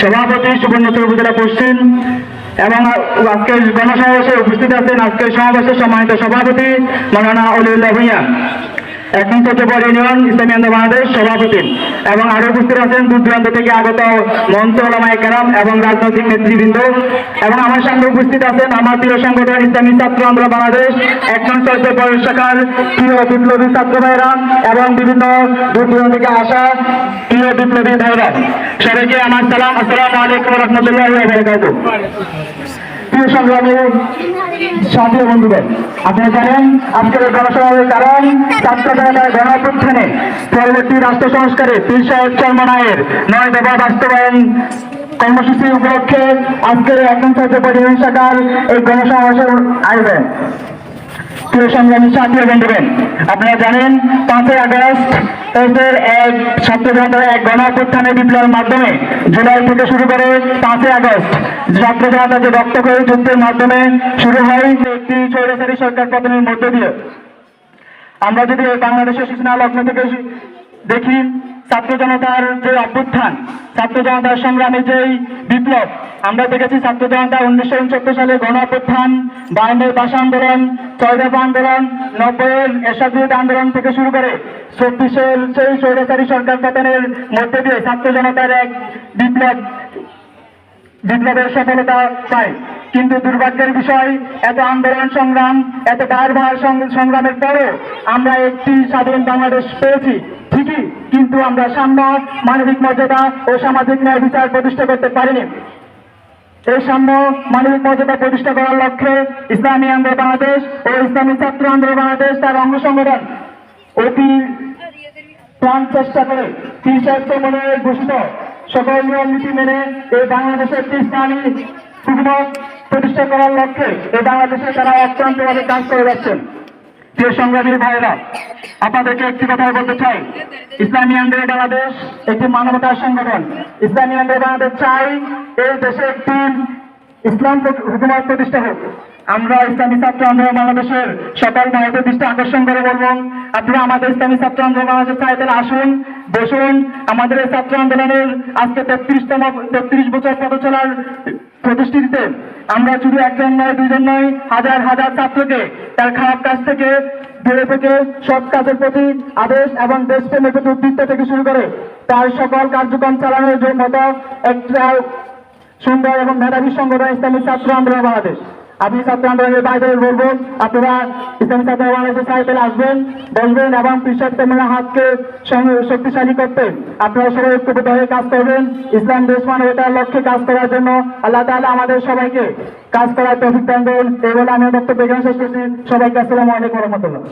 সভাপতি সুবর্ণচর উপজেলা পশ্চিম এবং আজকের গণসমাবেশে উপস্থিত আছেন আজকের সমাবেশের সম্মানিত সভাপতি মৌলানা অলিউল্লাহ ভূঁইয়া। থেকে পর ইউনিয়ন ইসলামী আন্দোলন বাংলাদেশ সভাপতি। এবং আরও উপস্থিত আছেন দূর দূরান্ত থেকে আগত মঞ্চ ওলামায় কেরাম এবং রাজনৈতিক নেতৃবৃন্দ। এবং আমার সঙ্গে উপস্থিত আছেন আমার প্রিয় সংগঠন ইসলামী ছাত্র আন্দোলন বাংলাদেশ, একজন চৈত্র বয়স শাখার প্রিয় বিপ্লবী ছাত্র ভাইরা এবং বিভিন্ন দূর দূরান্ত থেকে আসা প্রিয় বিপ্লবী ভাইরা। সবাইকে আমার সালাম, আসসালামু আলাইকুম রহমতুল্লাহ প্রিয় সংগ্রামী সাথী বন্ধুগণ, আপনারা জানেন আজকের গণসমাবেশের কারণ ছাত্র জনতার পরবর্তী রাষ্ট্র সংস্কারে পীর সাহেব চর্মনায়ের নয় দফা বাস্তবায়ন কর্মসূচি উপলক্ষে আজকের একজন ছাত্র শাখার এই গণসমাবেশের আয়োজন। প্রিয় সংগ্রামী সাথী বন্ধুগণ, আপনারা জানেন পাঁচই আগস্ট এদের এক ছাত্র জনতার এক গণ অভ্যুত্থানের বিপ্লবের মাধ্যমে জুলাই থেকে শুরু করে পাঁচই আগস্ট ছাত্র জনতা যে রক্ত করে যুদ্ধের মাধ্যমে শুরু হয় একটি স্বৈরাচারী সরকার পতনের মধ্য দিয়ে। আমরা যদি বাংলাদেশের সূচনা লগ্ন থেকে দেখি ছাত্র জনতার যে অভ্যুত্থান, ছাত্র জনতার সংগ্রামে যেই বিপ্লব, আমরা দেখেছি ছাত্র জনতা উনিশশো উনসত্তর সালে গণ অভ্যুত্থান বায়ান্নের ভাষা আন্দোলন, ছয় আন্দোলন, নব্বইয়ের এরশাদ আন্দোলন থেকে শুরু করে চব্বিশের সেই স্বৈরাচারী সরকার পতনের মধ্যে দিয়ে ছাত্র জনতার এক বিপ্লব, বিপ্লবের সফলতা পায়। কিন্তু দুর্ভাগ্যের বিষয়, এত আন্দোলন সংগ্রাম, এত বারবার সংগ্রামের পরেও আমরা একটি স্বাধীন বাংলাদেশ পেয়েছি। ঠিকই কিন্তু আমরা সাম্য, মানবিক মর্যাদা ও সামাজিক ন্যায় বিচার প্রতিষ্ঠা করতে পারিনি। এই সাম্য, মানবিক মর্যাদা প্রতিষ্ঠা করার লক্ষ্যে ইসলামী আন্দোলন বাংলাদেশ ও ইসলামী ছাত্র আন্দোলন বাংলাদেশ তার অঙ্গ সংগঠন অতি প্রাণ চেষ্টা করে তিন মনে ঘোষিত সকল নিয়ম নীতি মেনে এই বাংলাদেশের ইসলামী হুকুমত প্রতিষ্ঠা করার লক্ষ্যে এই বাংলাদেশে তারা অত্যন্তভাবে কাজ করে যাচ্ছেন। প্রিয় সংগ্রামী ভাইরা আপনাদেরকে একটি কথা বলতে চাই। ইসলামী আন্দোলন বাংলাদেশ একটি মানবতার সংগঠন। ইসলামী আন্দোলন বাংলাদেশ চাই এই দেশে একটি ইসলাম হুকুমত প্রতিষ্ঠা হোক। আমরা ইসলামী ছাত্র আন্দোলন বাংলাদেশের সকল ভারতের দৃষ্টি আকর্ষণ করে বলব, আপনারা আমাদের ইসলামী ছাত্র আন্দোলন বাংলাদেশের তাহলে আসুন, বসুন। আমাদের এই ছাত্র আন্দোলনের আজকে তেত্রিশতম তেত্রিশ বছর পথ চলার প্রতিষ্ঠিতে আমরা শুধু একজন নয় দুজন নয়, হাজার হাজার ছাত্রকে তার খারাপ কাজ থেকে দূরে থেকে সব কাজের প্রতি আদেশ এবং দেশপ্রেমের প্রতি উদ্দীপ্ত থেকে শুরু করে তার সকল কার্যক্রম চালানোর জন্য একটা সুন্দর এবং মেধাবী সংগঠন ইসলামী ছাত্র আন্দোলন বাংলাদেশ। আমি ছাত্র আন্দোলনের বাইরে বলব, আপনারা ইসলামী ছাত্র বাংলাদেশের সাইকেল আসবেন, বসবেন এবং কৃষক তেমন হাতকে শক্তিশালী করতেন আপনারা সবাই ঐক্যবদ্ধ হয়ে কাজ করবেন, ইসলাম দেশ মানবতার লক্ষ্যে কাজ করার জন্য আল্লাহ তাহলে আমাদের সবাইকে কাজ করার তৌফিক দান দেন এই আমি বক্তব্য এখানে শেষ করছি। সবাইকে আসসালামু আলাইকুম রহমতুল্লাহ।